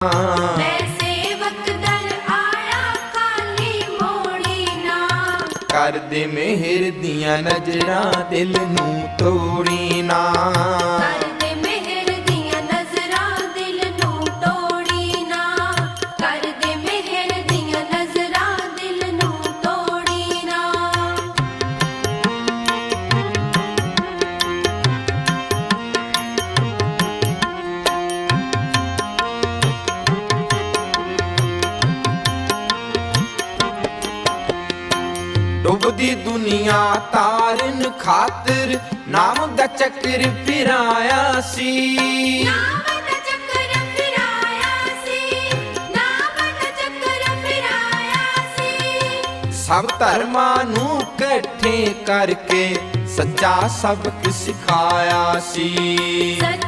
ਮੈਂ ਸੇਵਕ ਆਇਆ ਖਾਲੀ ਮੋੜੀ ਨਾ ਕਰਦੇ ਮਿਹਰ ਦੀਆਂ ਨਜ਼ਰਾਂ ਦਿਲ ਨੂੰ ਤੋੜੀ ਡੁੱਬਦੀ ਦੁਨੀਆ ਤਾਰਨ ਖਾਤਰ ਨਾਮ ਦਾ ਚੱਕਰ ਫਿਰਾਇਆ ਸੀ। ਸਭ ਧਰਮਾਂ ਨੂੰ ਇਕੱਠੇ ਕਰਕੇ ਸੱਚਾ ਸਬਕ ਸਿਖਾਇਆ ਸੀ। ਸੱਚਾ